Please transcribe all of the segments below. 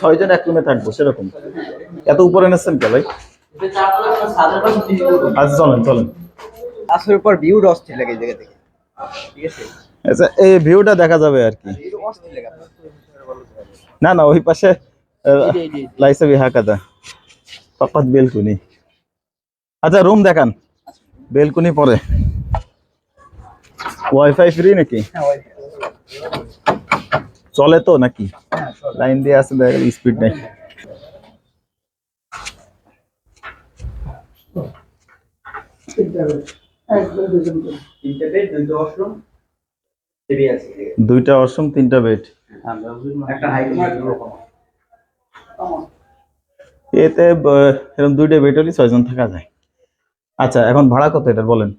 ছয়জন এক রুমে থাকব সেরকম। এত উপরে এনেছেন কে ভাই? আচ্ছা চলেন চলেন। আসলে পর ভিউ অস্থির লাগে এই জায়গা থেকে। ঠিক আছে? আচ্ছা এই ভিউটা দেখা যাবে আর কি। অস্থির লাগে না না ওই পাশে এই যে, এই লাইসা বিহা কাদা। পাপাত বেলকুনি। আচ্ছা রুম দেখান। বেলকুনি পরে। ওয়াইফাই ফ্রি নাকি? হ্যাঁ চলে তো নাকি? লাইন দিয়ে দেখা স্পিড নাই। দুইটা ওয়াশরুম তিনটা বেড এতে এরকম দুইটা বেড হলে ছয়জন থাকা যায়। আচ্ছা এখন ভাড়া কত এটা বলেন?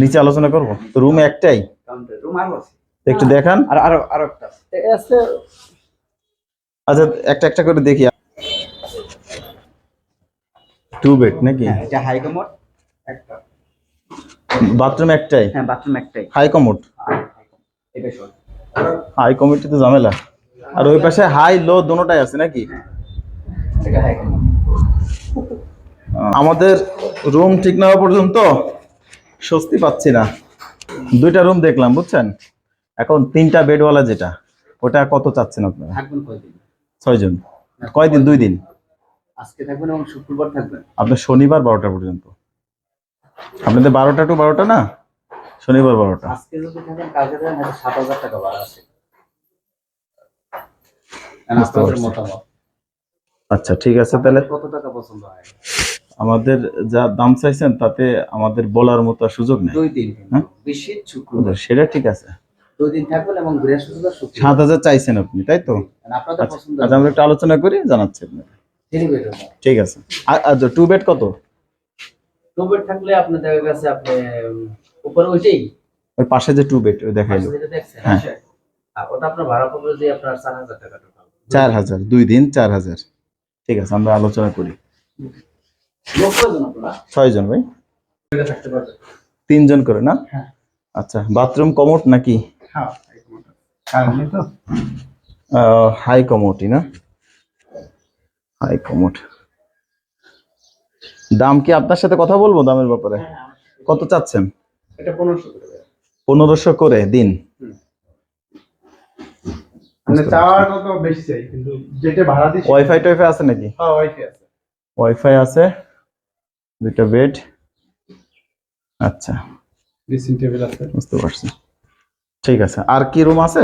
নিচে আলোচনা করব। তো রুম একটাই? রুম আরও আছে। একটু দেখান। আর আরও আরও একটা আচ্ছা একটা একটা করে দেখি। টু বেড নাকি? হ্যাঁ এটা হাই কমোড একটা। বাথরুম একটাই? হ্যাঁ বাথরুম একটাই। হাই কমোড এটা শোন হাই কমিটি তো ঝামেলা। আর ওই পাশে হাই লো দুটোটাই আছে নাকি? এটা হাই কমোড আমাদের রুম ঠিক না হওয়া পর্যন্ত স্বস্তি পাচ্ছি না। দুইটা রুম দেখলাম বুঝছেন? এখন তিনটা বেডওয়ালা যেটা ওটা কত চাচ্ছেন আপনারা? থাকবেন কয়দিন ছয়জন। কয়দিন দুই দিন? আজকে থাকবেন এবং শুক্রবার থাকবেন। আপনার শনিবার বারোটা পর্যন্ত। আপনাদের বারোটা টু বারোটা না? শনিবার বারোটা। আজকে যদি থাকেন কালকে থাকেন সাত হাজার টাকা ভাড়া আছে। বুঝতে আপনাদের পারছি। মতামত? আচ্ছা ঠিক আছে তাহলে। কত টাকা পছন্দ হয়? আমাদের যা দাম চাইছেন তাতে আমাদের বলার মতো সুযোগ নেই। দুই দিন হ্যাঁ? বেশি শুক্রবার। সেটা ঠিক আছে। দুই দিন থাকবেন এবং বৃহস্পতিবার সাত হাজার চাইছেন আপনি তাই তো? আপনাদের আচ্ছা পছন্দ আচ্ছা, আমরা একটু আলোচনা করি জানাচ্ছি আপনাকে। ঠিক আছে। আর- আচ্ছা টু বেড কত? টু বেড থাকলে আপনার দেখা গেছে আপনি উপরে ওইটাই? ওই পাশে যে টু বেড দেখাইলো হ্যাঁ। ওটা আপনার ভাড়া পড়বে যে আপনার চার হাজার টাকা টোটাল চার হাজার দুই দিন চার হাজার। ঠিক আছে আমরা আলোচনা করি। লোক কয়জন আপনারা? ছয় জন ভাই? তিনজন করে না? হ্যাঁ। আচ্ছা বাথরুম কমোট নাকি? হাই কমোটি। না? High commode. দাম কি আপনার সাথে কথা বলব দামের ব্যাপারে? কত চাচ্ছেন? পনেরোশো করে দিন। মানে দিচ্ছি ওয়াইফাই আছে নাকি? হ্যাঁ ওয়াইফাই আছে। ওয়াইফাই আছে দুইটা বেড। আচ্ছা। ড্রেসিং টেবিল আছে। বুঝতে পারছি। ঠিক আছে। আর কি রুম আছে?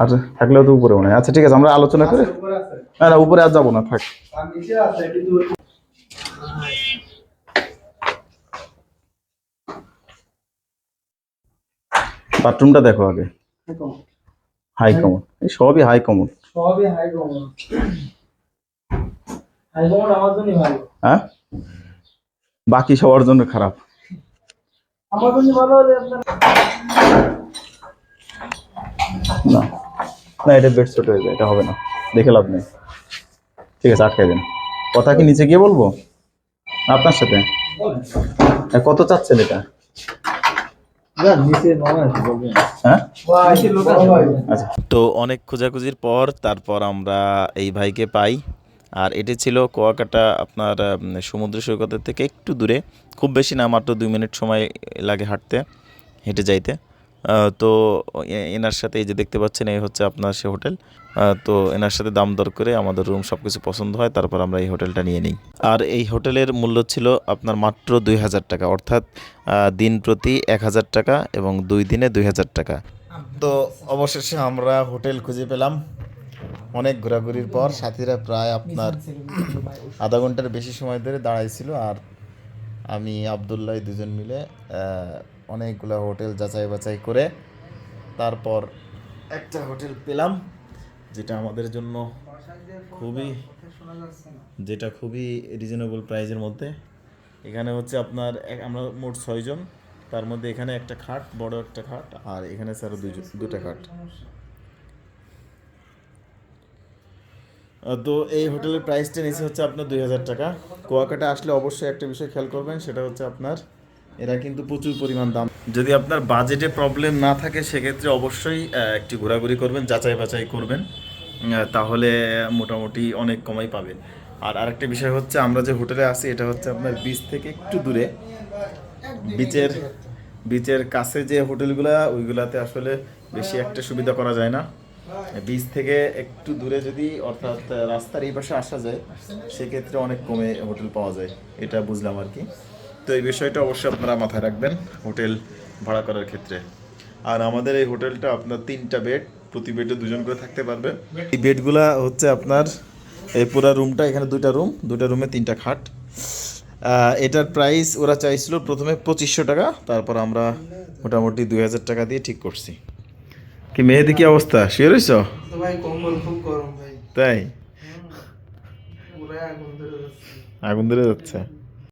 আর থাকলেও তো উপরে মনে আচ্ছা ঠিক আছে আমরা আলোচনা করে। না না উপরে আর যাব না থাক। বাথরুমটা দেখো আগে। হাই কমোড এই সবই হাই কমোড সবই হাই কমন হাই কমন আমার জন্য ভালো। হ্যাঁ? বাকি সবার জন্য খারাপ। আমার জন্য ভালো হলে আপনার না। না এটা বেড ছোট হয়ে যায় এটা হবে না। দেখে লাভ নেই। ঠিক আছে আটকে দেন। কথা কি নিচে গিয়ে বলব? আপনার সাথে? কত চাচ্ছেন এটা? হ্যাঁ? আচ্ছা। তো অনেক খোঁজাখুঁজির পর তারপর আমরা এই ভাইকে পাই। আর এটি ছিল কুয়াকাটা আপনার সমুদ্র সৈকতের থেকে একটু দূরে। খুব বেশি না মাত্র দুই মিনিট সময় লাগে হাঁটতে। হেঁটে যাইতে। তো এনার সাথে এই যে দেখতে পাচ্ছেন, এই হচ্ছে আপনার সে হোটেল। তো এনার সাথে দাম দর করে আমাদের রুম সব কিছু পছন্দ হয়, তারপর আমরা এই হোটেলটা নিয়ে নিই। আর এই হোটেলের মূল্য ছিল আপনার মাত্র দুই হাজার টাকা, অর্থাৎ দিন প্রতি এক হাজার টাকা এবং দুই দিনে দুই হাজার টাকা। তো অবশেষে আমরা হোটেল খুঁজে পেলাম। অনেক ঘোরাঘুরির পর সাথীরা প্রায় আপনার আধা ঘণ্টার বেশি সময় ধরে দাঁড়াইছিল আর আমি, আবদুল্লাহ দুজন মিলে অনেকগুলো হোটেল যাচাই বাছাই করে তারপর একটা হোটেল পেলাম, যেটা আমাদের জন্য খুবই, যেটা খুবই রিজনেবল প্রাইজের মধ্যে। এখানে হচ্ছে আপনার আমরা মোট ছয়জন, তার মধ্যে এখানে একটা খাট, বড় একটা খাট, আর এখানে স্যার দুইজন, দুটা খাট। তো এই হোটেলের প্রাইসটা নিচে হচ্ছে আপনার দুই হাজার টাকা। কুয়াকাটা আসলে অবশ্যই একটা বিষয় খেয়াল করবেন, সেটা হচ্ছে আপনার, এরা কিন্তু প্রচুর পরিমাণ দাম। যদি আপনার বাজেটে প্রবলেম না থাকে, সেক্ষেত্রে অবশ্যই একটি ঘোরাঘুরি করবেন, যাচাই বাছাই করবেন তাহলে মোটামুটি অনেক কমাই পাবেন। আর আরেকটা বিষয় হচ্ছে, আমরা যে হোটেলে আছি, এটা হচ্ছে আপনার বিচ থেকে একটু দূরে। বিচের বিচের কাছে যে হোটেলগুলা, ওইগুলাতে আসলে বেশি একটা সুবিধা করা যায় না। বিচ থেকে একটু দূরে যদি অর্থাৎ রাস্তার এই পাশে আসা যায়, সেক্ষেত্রে অনেক কমে হোটেল পাওয়া যায়। এটা বুঝলাম আর কি। তো এই বিষয়টা অবশ্যই আপনারা মাথায় রাখবেন হোটেল ভাড়া করার ক্ষেত্রে। আর আমাদের এই হোটেলটা আপনার তিনটা বেড, প্রতি বেডে দুজন করে থাকতে পারবে। এই বেডগুলা হচ্ছে আপনার, এই পুরো রুমটা, এখানে দুইটা রুম, দুইটা রুমে তিনটা খাট। এটার প্রাইস ওরা চাইছিল প্রথমে পঁচিশশো টাকা, তারপর আমরা মোটামুটি দুই হাজার টাকা দিয়ে ঠিক করছি। কি মেহেদি কি অবস্থা? শুয়ে রয়েছ ভাই কম্বল খুব গরম ভাই। তাই? আগুন ধরে যাচ্ছে। আগুন ধরে যাচ্ছে।